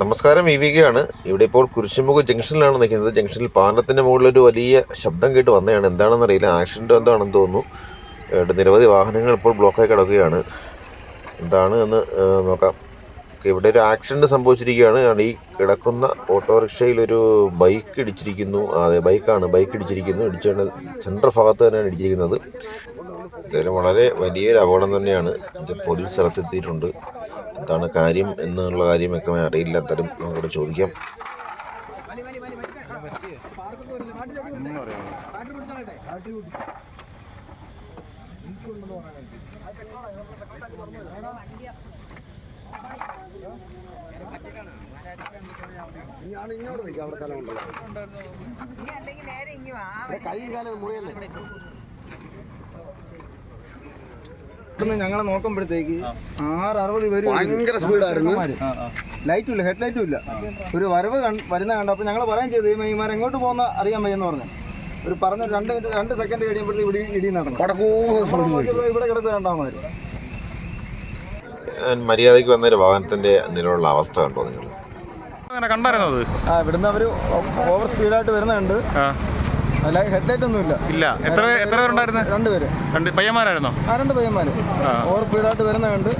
നമസ്കാരം വി ഇവിടെ ഇപ്പോൾ കുരിശുമുഖ ജംഗ്ഷനിലാണ് നിൽക്കുന്നത്. ജംഗ്ഷനിൽ പാലത്തിന്റെ മുകളിൽ ഒരു വലിയ ശബ്ദം കേട്ട് വന്നതാണ്. എന്താണെന്ന് അറിയില്ല. ആക്സിഡന്റ് എന്താണെന്ന് തോന്നുന്നു. നിരവധി വാഹനങ്ങൾ ഇപ്പോൾ ബ്ലോക്കായി കിടക്കുകയാണ്. എന്താണ് എന്ന് നോക്കാം. ഇവിടെ ഒരു ആക്സിഡന്റ് സംഭവിച്ചിരിക്കുകയാണ്. ഈ കിടക്കുന്ന ഓട്ടോറിക്ഷയിൽ ഒരു ബൈക്ക് ഇടിച്ചിരിക്കുന്നു അതെ ബൈക്കാണ് ബൈക്ക് ഇടിച്ചിരിക്കുന്നു. ഇടിച്ചുകൊണ്ട് സെൻട്രൽ ഭാഗത്ത് തന്നെയാണ് ഇടിച്ചിരിക്കുന്നത്. എന്തായാലും വളരെ വലിയൊരു അപകടം തന്നെയാണ്. ഇത് പോലീസ് സ്ഥലത്തെത്തിയിട്ടുണ്ട്. എന്താണ് കാര്യം എന്നുള്ള കാര്യം വ്യക്തമായി അറിയില്ല എന്തായാലും നമുക്കിവിടെ ചോദിക്കാം ഞാൻ ഇങ്ങോട്ട് നിൽക്കാം അവിടെ സ്ഥലമുണ്ടല്ലോ. കൈയും കാലം മുറിയല്ലേ? ഇവിടുന്ന് ഞങ്ങളെ നോക്കുമ്പോഴത്തേക്ക് ആറ് അറുപത് പേര് ഭയങ്കര സ്പീഡായിരുന്നു ലൈറ്റും ഇല്ല ഹെഡ് ലൈറ്റും ഇല്ല ഒരു വരവ് വരുന്ന കണ്ടപ്പോൾ ഞങ്ങൾ പറയാൻ ചെയ്തു ഇമാർ എങ്ങോട്ട് പോകുന്ന അറിയാൻ വയ്യെന്ന് പറഞ്ഞു. ഒരു പറഞ്ഞ രണ്ട് മിനിറ്റ് രണ്ട് സെക്കൻഡ് കഴിയുമ്പോഴത്തേക്ക് ഇവിടെ ഇടി നടന്നു. ഇവിടെ കിടക്കുക രണ്ടാമത്. മര്യാദയ്ക്ക് മര്യാദയ്ക്ക് വന്ന ഒരു വാഹനത്തിന്റെ നിലവിലുള്ള അവസ്ഥ കണ്ടോ നിങ്ങൾ? അങ്ങനെ കണ്ടായിരുന്നത് ആ ഇവിടുന്ന് അവർ ഓവർ സ്പീഡായിട്ട് വരുന്നുണ്ട്. ആ. അല്ല ഹെഡ് ലൈറ്റ് ഒന്നും ഇല്ല. ഇല്ല എത്ര പേര് എത്ര പേരുണ്ടായിരുന്നു? രണ്ടുപേര് രണ്ട് പയ്യന്മാരായിരുന്നോ? ആ രണ്ട് പയ്യന്മാര്. ഓവർ സ്പീഡായിട്ട് വരുന്ന കണ്ട്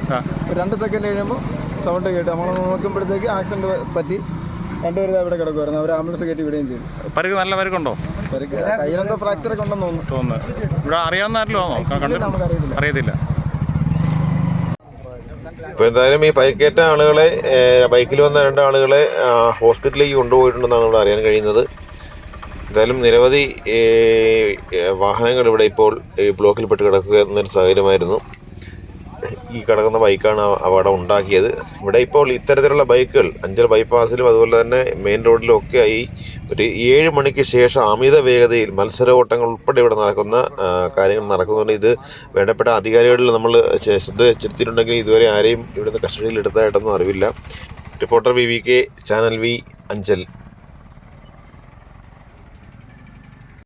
ഒരു രണ്ട് സെക്കൻഡ് കഴിയുമ്പോൾ സൗണ്ട് കേട്ട് നമ്മൾ നോക്കുമ്പോഴത്തേക്ക് ആക്സിഡന്റ് പറ്റി. രണ്ടുപേരും ദാ ഇവിടെ കിടക്കുമായിരുന്നു അവർ ആംബുലൻസ് കയറ്റി വിടുകയും ചെയ്തു. പരിക്ക് നല്ല പരിക്കുണ്ടോ? പരിക്ക്. കയ്യിലെന്തോ ഫ്രാക്ചർ ഒക്കെ ഉണ്ടെന്ന് തോന്നുന്നു. തോന്നുന്നു. ഇവിടെ അറിയാവുന്ന ആരിലും ആണോ? ക- കണ്ടിട്ടുണ്ടോ നമുക്കറിയത്തില്ല. അറിയത്തില്ല. ഇപ്പോൾ എന്തായാലും ഈ പരിക്കേറ്റ ആളുകളെ ഏഹ്, ബൈക്കിൽ വന്ന രണ്ട് ആളുകളെ ആ, ഹോസ്പിറ്റലിലേക്ക് കൊണ്ടുപോയിട്ടുണ്ടെന്നാണ് ഇവിടെ അറിയാൻ കഴിയുന്നത്. എന്തായാലും നിരവധി വാഹനങ്ങൾ ഇവിടെ ഇപ്പോൾ ഈ ബ്ലോക്കിൽപ്പെട്ട് കിടക്കുക എന്നൊരു സാഹചര്യമായിരുന്നു. ഈ കിടക്കുന്ന ബൈക്കാണ് അവിടെ ഉണ്ടാക്കിയത്. ഇവിടെ ഇപ്പോൾ ഇത്തരത്തിലുള്ള ബൈക്കുകൾ അഞ്ചൽ ബൈപ്പാസിലും അതുപോലെ തന്നെ മെയിൻ റോഡിലും ഒക്കെ ആയി ഒരു ഏഴ് മണിക്ക് ശേഷം അമിത വേഗതയിൽ മത്സര ഓട്ടങ്ങൾ ഉൾപ്പെടെ ഇവിടെ നടക്കുന്ന കാര്യങ്ങൾ നടക്കുന്നുണ്ട് ഇത് വേണ്ടപ്പെട്ട അധികാരികളിൽ നമ്മൾ ശ്രദ്ധ ചെലുത്തിയിട്ടുണ്ടെങ്കിൽ ഇതുവരെ ആരെയും ഇവിടുന്ന് കസ്റ്റഡിയിൽ എടുത്തതായിട്ടൊന്നും അറിവില്ല. Reporter V V K channel V Anchal.